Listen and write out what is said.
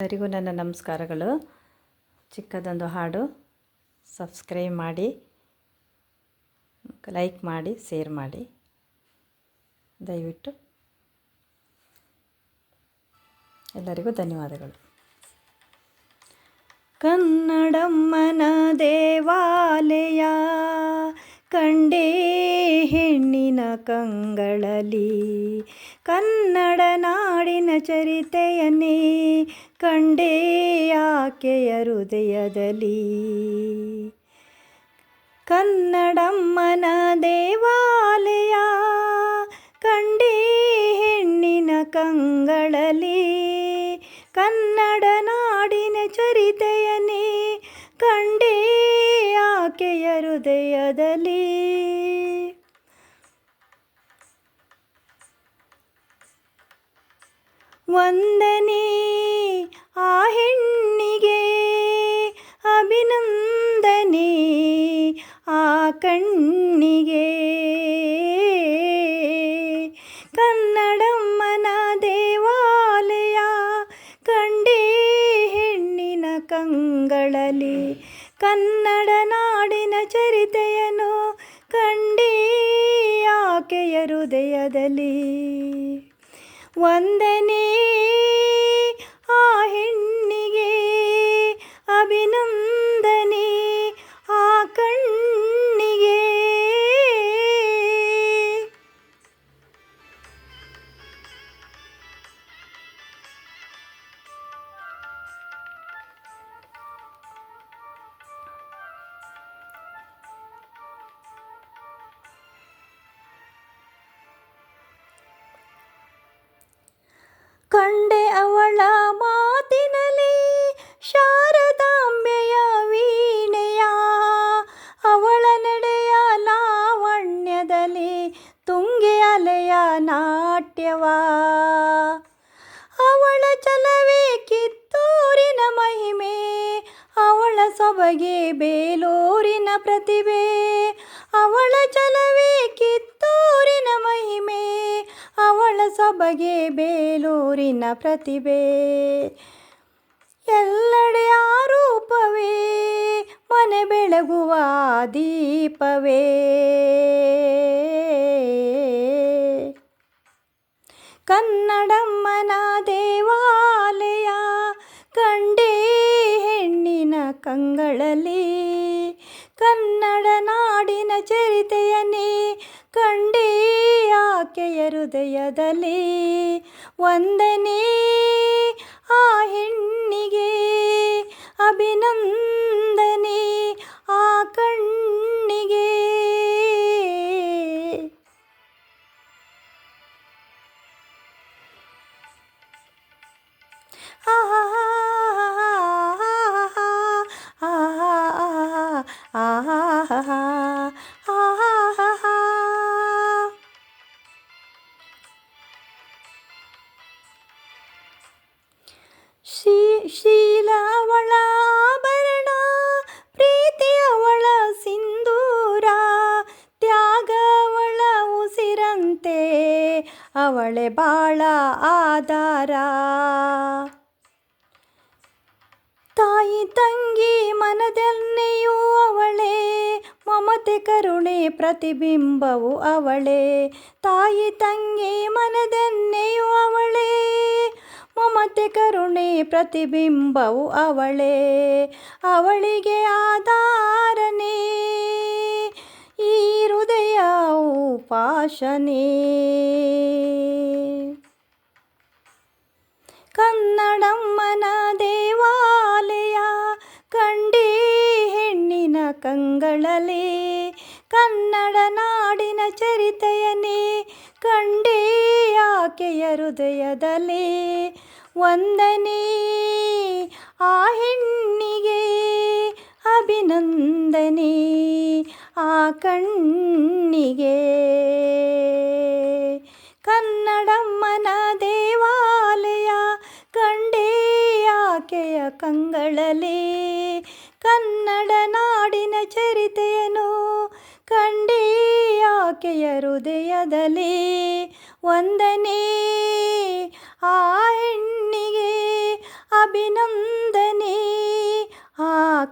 ಎಲ್ಲರಿಗೂ ನನ್ನ ನಮಸ್ಕಾರಗಳು. ಚಿಕ್ಕದೊಂದು ಹಾಡು ಸಬ್ಸ್ಕ್ರೈಬ್ ಮಾಡಿ, ಲೈಕ್ ಮಾಡಿ, ಶೇರ್ ಮಾಡಿ. ದಯವಿಟ್ಟು ಎಲ್ಲರಿಗೂ ಧನ್ಯವಾದಗಳು. ಕನ್ನಡಮ್ಮನ ದೇವಾಲಯ ಕಂಡೇ ಹೆಣ್ಣಿನ ಕಂಗಳಲಿ. ಕನ್ನಡ ನಾಡಿನ ಚರಿತೆಯನ್ನೇ ಕಂಡೇ ಆಕೆಯ ಹೃದಯದಲ್ಲಿ. ಕನ್ನಡಮ್ಮನ ದೇವಾಲಯ ಕಂಡೇ ಹೆಣ್ಣಿನ ಕಂಗಳಲಿ. ಕನ್ನಡ ನಾಡಿನ ಚರಿತೆಯನೆ ಕಂಡೇ ಆಕೆಯ ಹೃದಯದಲ್ಲಿ. ವಂದನೆ ಆ ಹೆಣ್ಣಿಗೆ ಅಭಿನಂದನೆ, ಆ ಕಣ್ಣಿಗೆ ಕನ್ನಡಮ್ಮನ ದೇವಾಲಯ ಕಂಡೇ ಹೆಣ್ಣಿನ ಕಂಗಳಲಿ. ಕನ್ನಡ ನಾಡಿನ ಚರಿತೆಯನ್ನು ಕಂಡೇ ಆಕೆಯ ಹೃದಯದಲ್ಲಿ. ವಂದನೆ ಕಂಡೆ ಅವಳ ಮಾತಿನಲ್ಲಿ ಶಾರದಾಂಬೆಯ ವೀಣೆಯ. ಅವಳ ನಡೆಯ ಲಾವಣ್ಯದಲ್ಲಿ ತುಂಗೆ ಅಲೆಯ ನಾಟ್ಯವ. ಅವಳ ಚಲವೇ ಕಿತ್ತೂರಿನ ಮಹಿಮೆ. ಅವಳ ಸೊಬಗೆ ಬೇಲೂರಿನ ಪ್ರತಿಭೆ. ಅವಳ ಚಲವೇ ಸೊಬಗೆ ಬೇಲೂರಿನ ಪ್ರತಿಭೆ. ಎಲ್ಲೆಡೆ ಆರೂಪವೇ ಮನೆ ಬೆಳಗುವ ದೀಪವೇ. ಆಕೆಯ ಹೃದಯದಲ್ಲಿ ವಂದನೆ ಆ ಹೆಣ್ಣಿಗೆ ಅಭಿನಂದನೆ ಆ ಕಣ್ಣಿಗೆ. ಶೀ ಅವಳೆ ಬಾಳ ಆಧಾರ ತಾಯಿ ತಂಗಿ ಮನದನ್ನೆಯೂ ಅವಳೇ, ಮಮತೆ ಕರುಣೆ ಪ್ರತಿಬಿಂಬವು ಅವಳೇ. ತಾಯಿ ತಂಗಿ ಮನದನ್ನೆಯೂ ಅವಳೇ, ಮಮತೆ ಕರುಣೆ ಪ್ರತಿಬಿಂಬವು ಅವಳೇ. ಅವಳಿಗೆ ಆಧಾರನೇ, ಈ ಹೃದಯ ಉಪಾಸನೆ. ಕಂಗಳಲಿ ಕನ್ನಡ ನಾಡಿನ ಚರಿತೆಯನೇ ಕಂಡೇ ಆಕೆಯ ಹೃದಯದಲ್ಲಿ. ವಂದನೆ ಆ ಹೆಣ್ಣಿಗೆ, ಅಭಿನಂದನೆ ಆ ಕಣ್ಣಿಗೆ. ಕನ್ನಡಮ್ಮನ ದೇವಾಲಯ ಕಂಡೇ ಆಕೆಯ ಕಂಗಳಲಿ ಆಕೆಯ ಹೃದಯದಲ್ಲಿ ವಂದನೆ. ಆ ಹೆಣ್ಣಿಗೆ ಅಭಿನಂದನೆ. ಆ